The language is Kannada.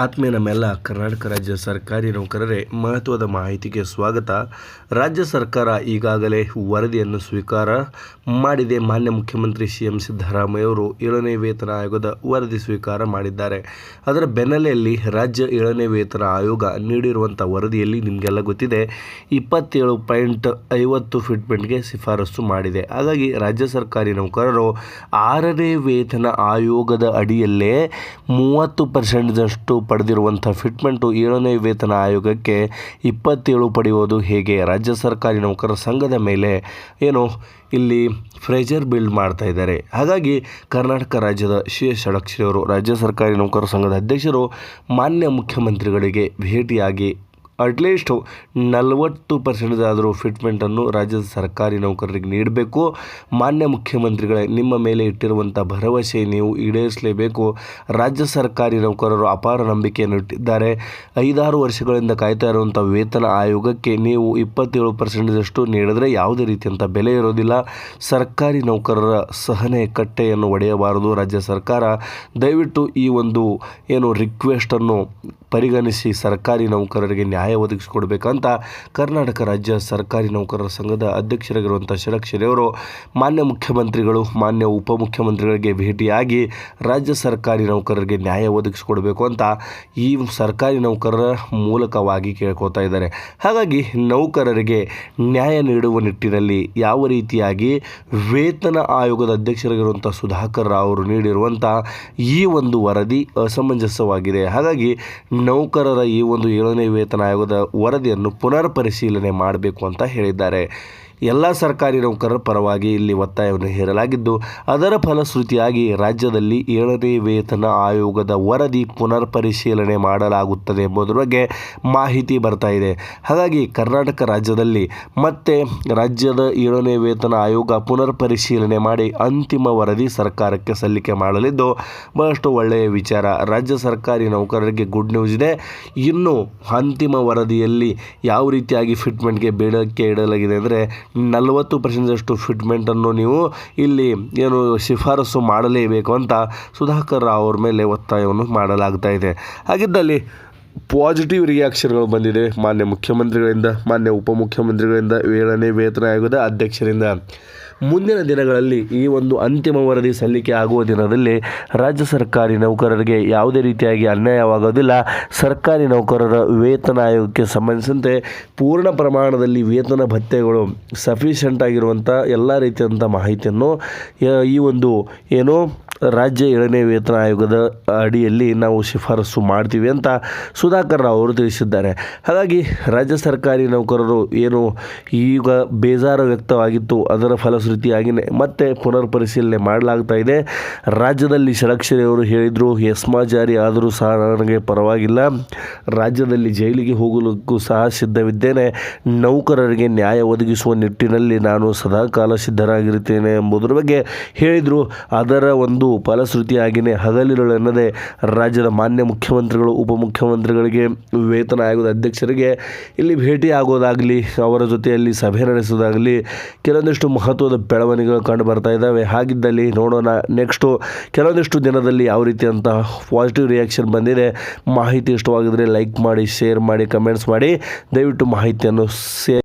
ಆತ್ಮೀಯ ನಮ್ಮೆಲ್ಲ ಕರ್ನಾಟಕ ರಾಜ್ಯ ಸರ್ಕಾರಿ ನೌಕರರೇ, ಮಹತ್ವದ ಮಾಹಿತಿಗೆ ಸ್ವಾಗತ. ರಾಜ್ಯ ಸರ್ಕಾರ ಈಗಾಗಲೇ ವರದಿಯನ್ನು ಸ್ವೀಕಾರ ಮಾಡಿದೆ. ಮಾನ್ಯ ಮುಖ್ಯಮಂತ್ರಿ ಸಿ ಎಂ ಸಿದ್ದರಾಮಯ್ಯವರು ಏಳನೇ ವೇತನ ಆಯೋಗದ ವರದಿ ಸ್ವೀಕಾರ ಮಾಡಿದ್ದಾರೆ. ಅದರ ಬೆನ್ನಲೆಯಲ್ಲಿ ರಾಜ್ಯ ಏಳನೇ ವೇತನ ಆಯೋಗ ನೀಡಿರುವಂಥ ವರದಿಯಲ್ಲಿ ನಿಮಗೆಲ್ಲ ಗೊತ್ತಿದೆ, ಇಪ್ಪತ್ತೇಳು ಪಾಯಿಂಟ್ ಐವತ್ತು ಫಿಟ್ಮೆಂಟ್ಗೆ ಶಿಫಾರಸು ಮಾಡಿದೆ. ಹಾಗಾಗಿ ರಾಜ್ಯ ಸರ್ಕಾರಿ ನೌಕರರು ಆರನೇ ವೇತನ ಆಯೋಗದ ಅಡಿಯಲ್ಲೇ ಮೂವತ್ತು ಪರ್ಸೆಂಟ್ದಷ್ಟು ಪಡೆದಿರುವಂಥ ಫಿಟ್ಮೆಂಟು ಏಳನೇ ವೇತನ ಆಯೋಗಕ್ಕೆ ಇಪ್ಪತ್ತೇಳು ಪಡೆಯುವುದು ಹೇಗೆ? ರಾಜ್ಯ ಸರ್ಕಾರಿ ನೌಕರರ ಸಂಘದ ಮೇಲೆ ಏನು ಇಲ್ಲಿ ಫ್ರೆಜರ್ ಬಿಲ್ಡ್ ಮಾಡ್ತಾ ಇದ್ದಾರೆ. ಹಾಗಾಗಿ ಕರ್ನಾಟಕ ರಾಜ್ಯದ ಸಿ ಎಸ್ ಷಡಕ್ಷರಿ ಅವರು ರಾಜ್ಯ ಸರ್ಕಾರಿ ನೌಕರರ ಸಂಘದ ಅಧ್ಯಕ್ಷರು, ಮಾನ್ಯ ಮುಖ್ಯಮಂತ್ರಿಗಳಿಗೆ ಭೇಟಿಯಾಗಿ ಅಟ್ಲೀಸ್ಟ್ ನಲವತ್ತು ಪರ್ಸೆಂಟ್ದಾದರೂ ಫಿಟ್ಮೆಂಟನ್ನು ರಾಜ್ಯದ ಸರ್ಕಾರಿ ನೌಕರರಿಗೆ ನೀಡಬೇಕು. ಮಾನ್ಯ ಮುಖ್ಯಮಂತ್ರಿಗಳೇ, ನಿಮ್ಮ ಮೇಲೆ ಇಟ್ಟಿರುವಂಥ ಭರವಸೆ ನೀವು ಈಡೇರಿಸಲೇಬೇಕು. ರಾಜ್ಯ ಸರ್ಕಾರಿ ನೌಕರರು ಅಪಾರ ನಂಬಿಕೆಯನ್ನು ಇಟ್ಟಿದ್ದಾರೆ. ಐದಾರು ವರ್ಷಗಳಿಂದ ಕಾಯ್ತಾ ಇರುವಂಥ ವೇತನ ಆಯೋಗಕ್ಕೆ ನೀವು ಇಪ್ಪತ್ತೇಳು ಪರ್ಸೆಂಟ್ದಷ್ಟು ನೀಡಿದರೆ ಯಾವುದೇ ರೀತಿಯಂಥ ಬೆಲೆ ಇರೋದಿಲ್ಲ. ಸರ್ಕಾರಿ ನೌಕರರ ಸಹನೆ ಕಟ್ಟೆಯನ್ನು ಒಡೆಯಬಾರದು ರಾಜ್ಯ ಸರ್ಕಾರ. ದಯವಿಟ್ಟು ಈ ಒಂದು ಏನು ರಿಕ್ವೆಸ್ಟನ್ನು ಪರಿಗಣಿಸಿ ಸರ್ಕಾರಿ ನೌಕರರಿಗೆ ನ್ಯಾಯ ಒದಗಿಸಿಕೊಡ್ಬೇಕಂತ ಕರ್ನಾಟಕ ರಾಜ್ಯ ಸರ್ಕಾರಿ ನೌಕರರ ಸಂಘದ ಅಧ್ಯಕ್ಷರಾಗಿರುವಂಥ ಷಡಕ್ಷರಿ ಅವರು ಮಾನ್ಯ ಮುಖ್ಯಮಂತ್ರಿಗಳು, ಮಾನ್ಯ ಉಪಮುಖ್ಯಮಂತ್ರಿಗಳಿಗೆ ಭೇಟಿಯಾಗಿ ರಾಜ್ಯ ಸರ್ಕಾರಿ ನೌಕರರಿಗೆ ನ್ಯಾಯ ಒದಗಿಸಿಕೊಡಬೇಕು ಅಂತ ಈ ಸರ್ಕಾರಿ ನೌಕರರ ಮೂಲಕವಾಗಿ ಕೇಳ್ಕೊತಾ ಇದ್ದಾರೆ. ಹಾಗಾಗಿ ನೌಕರರಿಗೆ ನ್ಯಾಯ ನೀಡುವ ನಿಟ್ಟಿನಲ್ಲಿ ಯಾವ ರೀತಿಯಾಗಿ ವೇತನ ಆಯೋಗದ ಅಧ್ಯಕ್ಷರಾಗಿರುವಂಥ ಸುಧಾಕರ್ ರಾವ್ ಅವರು ನೀಡಿರುವಂಥ ಈ ಒಂದು ವರದಿ ಅಸಮಂಜಸವಾಗಿದೆ. ಹಾಗಾಗಿ ನೌಕರರ ಈ ಒಂದು ಏಳನೇ ವೇತನ ಆಯೋಗದ ವರದಿಯನ್ನು ಪುನರ್ ಪರಿಶೀಲನೆ ಮಾಡಬೇಕು ಅಂತ ಹೇಳಿದ್ದಾರೆ. ಎಲ್ಲ ಸರ್ಕಾರಿ ನೌಕರರ ಪರವಾಗಿ ಇಲ್ಲಿ ಒತ್ತಾಯವನ್ನು ಹೇರಲಾಗಿದ್ದು, ಅದರ ಫಲಶ್ರುತಿಯಾಗಿ ರಾಜ್ಯದಲ್ಲಿ ಏಳನೇ ವೇತನ ಆಯೋಗದ ವರದಿ ಪುನರ್ ಪರಿಶೀಲನೆ ಮಾಡಲಾಗುತ್ತದೆ ಎಂಬುದರ ಬಗ್ಗೆ ಮಾಹಿತಿ ಬರ್ತಾ ಇದೆ. ಹಾಗಾಗಿ ಕರ್ನಾಟಕ ರಾಜ್ಯದಲ್ಲಿ ಮತ್ತೆ ರಾಜ್ಯದ ಏಳನೇ ವೇತನ ಆಯೋಗ ಪುನರ್ ಪರಿಶೀಲನೆ ಮಾಡಿ ಅಂತಿಮ ವರದಿ ಸರ್ಕಾರಕ್ಕೆ ಸಲ್ಲಿಕೆ ಮಾಡಲಿದ್ದು, ಬಹಳಷ್ಟು ಒಳ್ಳೆಯ ವಿಚಾರ. ರಾಜ್ಯ ಸರ್ಕಾರಿ ನೌಕರರಿಗೆ ಗುಡ್ ನ್ಯೂಸ್ ಇದೆ. ಇನ್ನು ಅಂತಿಮ ವರದಿಯಲ್ಲಿ ಯಾವ ರೀತಿಯಾಗಿ ಫಿಟ್ಮೆಂಟ್ಗೆ ಬೇಡಿಕೆ ಇಡಲಾಗಿದೆ ಅಂದರೆ ನಲವತ್ತು ಪರ್ಸೆಂಟಷ್ಟು ಫಿಟ್ಮೆಂಟನ್ನು ನೀವು ಇಲ್ಲಿ ಏನು ಶಿಫಾರಸು ಮಾಡಲೇಬೇಕು ಅಂತ ಸುಧಾಕರ್ ರಾವ್ ಅವ್ರ ಮೇಲೆ ಒತ್ತಾಯವನ್ನು ಮಾಡಲಾಗ್ತಾ ಇದೆ. ಹಾಗಿದ್ದಲ್ಲಿ ಪಾಸಿಟಿವ್ ರಿಯಾಕ್ಷನ್ಗಳು ಬಂದಿದೆ. ಮಾನ್ಯ ಮುಖ್ಯಮಂತ್ರಿಗಳಿಂದ, ಮಾನ್ಯ ಉಪಮುಖ್ಯಮಂತ್ರಿಗಳಿಂದ ಏಳನೇ ವೇತನ ಆಯೋಗದ ಅಧ್ಯಕ್ಷರಿಂದ. ಮುಂದಿನ ದಿನಗಳಲ್ಲಿ ಈ ಒಂದು ಅಂತಿಮ ವರದಿ ಸಲ್ಲಿಕೆ ಆಗುವ ದಿನದಲ್ಲಿ ರಾಜ್ಯ ಸರ್ಕಾರಿ ನೌಕರರಿಗೆ ಯಾವುದೇ ರೀತಿಯಾಗಿ ಅನ್ಯಾಯವಾಗೋದಿಲ್ಲ. ಸರ್ಕಾರಿ ನೌಕರರ ವೇತನ ಆಯೋಗಕ್ಕೆ ಸಂಬಂಧಿಸಿದಂತೆ ಪೂರ್ಣ ಪ್ರಮಾಣದಲ್ಲಿ ವೇತನ ಭತ್ಯೆಗಳು ಸಫಿಷಿಯೆಂಟ್ ಆಗಿರುವಂಥ ಎಲ್ಲ ರೀತಿಯಾದಂಥ ಮಾಹಿತಿಯನ್ನು ಈ ಒಂದು, ಏನು ರಾಜ್ಯ ಏಳನೇ ವೇತನ ಆಯೋಗದ ಅಡಿಯಲ್ಲಿ ನಾವು ಶಿಫಾರಸು ಮಾಡ್ತೀವಿ ಅಂತ ಸುಧಾಕರ್ ರಾವ್ ಅವರು ತಿಳಿಸಿದ್ದಾರೆ. ಹಾಗಾಗಿ ರಾಜ್ಯ ಸರ್ಕಾರಿ ನೌಕರರು ಏನು ಈಗ ಬೇಜಾರು ವ್ಯಕ್ತವಾಗಿತ್ತು, ಅದರ ಫಲಶ್ರುತಿಯಾಗಿಯೇ ಮತ್ತೆ ಪುನರ್ ಪರಿಶೀಲನೆ ಮಾಡಲಾಗ್ತಾ ಇದೆ. ರಾಜ್ಯದಲ್ಲಿ ಷಡಕ್ಷರಿ ಅವರು ಹೇಳಿದರು, ಎಸ್ಮಾ ಜಾರಿ ಆದರೂ ಸಹ ನನಗೆ ಪರವಾಗಿಲ್ಲ. ರಾಜ್ಯದಲ್ಲಿ ಜೈಲಿಗೆ ಹೋಗಲಿಕ್ಕೂ ಸಹ ಸಿದ್ಧವಿದ್ದೇನೆ. ನೌಕರರಿಗೆ ನ್ಯಾಯ ಒದಗಿಸುವ ನಿಟ್ಟಿನಲ್ಲಿ ನಾನು ಸದಾಕಾಲ ಸಿದ್ಧರಾಗಿರುತ್ತೇನೆ ಎಂಬುದರ ಬಗ್ಗೆ ಹೇಳಿದರು. ಅದರ ಒಂದು ಫಲಶ್ರುತಿಯಾಗಿಯೇ ಹಗಲಿರುಳೆನ್ನದೆ ರಾಜ್ಯದ ಮಾನ್ಯ ಮುಖ್ಯಮಂತ್ರಿಗಳು, ಉಪಮುಖ್ಯಮಂತ್ರಿಗಳಿಗೆ, ವೇತನ ಆಯೋಗದ ಅಧ್ಯಕ್ಷರಿಗೆ ಇಲ್ಲಿ ಭೇಟಿ ಆಗೋದಾಗಲಿ ಅವರ ಜೊತೆಯಲ್ಲಿ ಸಭೆ ನಡೆಸೋದಾಗಲಿ ಕೆಲವೊಂದಿಷ್ಟು ಮಹತ್ವದ ಬೆಳವಣಿಗೆಗಳು ಕಂಡು ಬರ್ತಾ ಇದ್ದಾವೆ. ಹಾಗಿದ್ದಲ್ಲಿ ನೋಡೋಣ ನೆಕ್ಸ್ಟು ಕೆಲವೊಂದಿಷ್ಟು ದಿನದಲ್ಲಿ ಯಾವ ರೀತಿಯಂತಹ ಪಾಸಿಟಿವ್ ರಿಯಾಕ್ಷನ್ ಬಂದಿದೆ. ಮಾಹಿತಿ ಇಷ್ಟವಾಗಿದ್ದರೆ ಲೈಕ್ ಮಾಡಿ ಶೇರ್ ಮಾಡಿ ಕಮೆಂಟ್ಸ್ ಮಾಡಿ. ದಯವಿಟ್ಟು ಮಾಹಿತಿಯನ್ನು ಸೇ